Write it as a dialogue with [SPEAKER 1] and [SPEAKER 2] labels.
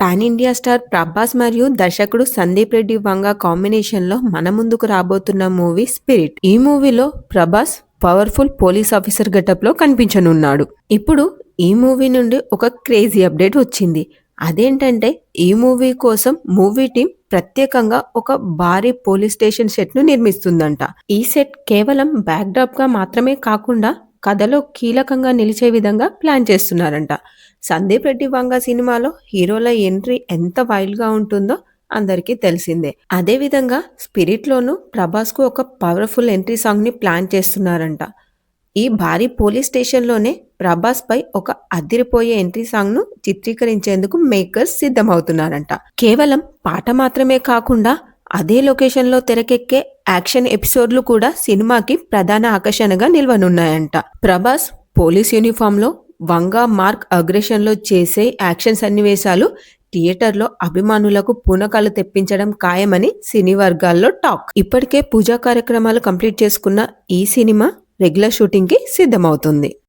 [SPEAKER 1] Pan India star Prabhas మరియు దర్శకుడు సందీప్ రెడ్డి వంగ కాంబినేషన్లో మన ముందుకు రాబోతున్న మూవీ స్పిరిట్ ఈ మూవీలో ప్రభాస్ పవర్ఫుల్ పోలీస్ ఆఫీసర్ గెటప్లో కనిపించనున్నాడు. ఇప్పుడు ఈ మూవీ నుండి ఒక క్రేజీ అప్డేట్ వచ్చింది. అదేంటంటే ఈ మూవీ కోసం మూవీ టీం ప్రత్యేకంగా ఒక భారీ పోలీస్ స్టేషన్ సెట్ను నిర్మిస్తుందంట. ఈ సెట్ కేవలం బ్యాక్డ్రాప్గా మాత్రమే కాకుండా కథలో కీలకంగా నిలిచే విధంగా ప్లాన్ చేస్తున్నారంట. సందీప్ రెడ్డి వంగ సినిమాలో హీరోల ఎంట్రీ ఎంత వైల్డ్గా ఉంటుందో అందరికీ తెలిసిందే. అదే విధంగా స్పిరిట్లోనూ ప్రభాస్కు ఒక పవర్ఫుల్ ఎంట్రీ సాంగ్ని ప్లాన్ చేస్తున్నారంట. ఈ భారీ పోలీస్ స్టేషన్లోనే ప్రభాస్ పై ఒక అదిరిపోయే ఎంట్రీ సాంగ్ను చిత్రీకరించేందుకు మేకర్స్ సిద్ధమవుతున్నారంట. కేవలం పాట మాత్రమే కాకుండా అదే లొకేషన్లో తెరకెక్కే యాక్షన్ ఎపిసోడ్లు కూడా సినిమాకి ప్రధాన ఆకర్షణగా నిల్వనున్నాయంట. ప్రభాస్ పోలీస్ యూనిఫామ్లో వంగా మార్క్ అగ్రెషన్లో చేసే యాక్షన్ సన్నివేశాలు థియేటర్లో అభిమానులకు పూనకాలు తెప్పించడం ఖాయమని సినీ వర్గాల్లో టాక్. ఇప్పటికే పూజా కార్యక్రమాలు కంప్లీట్ చేసుకున్న ఈ సినిమా రెగ్యులర్ షూటింగ్కి సిద్ధమవుతుంది.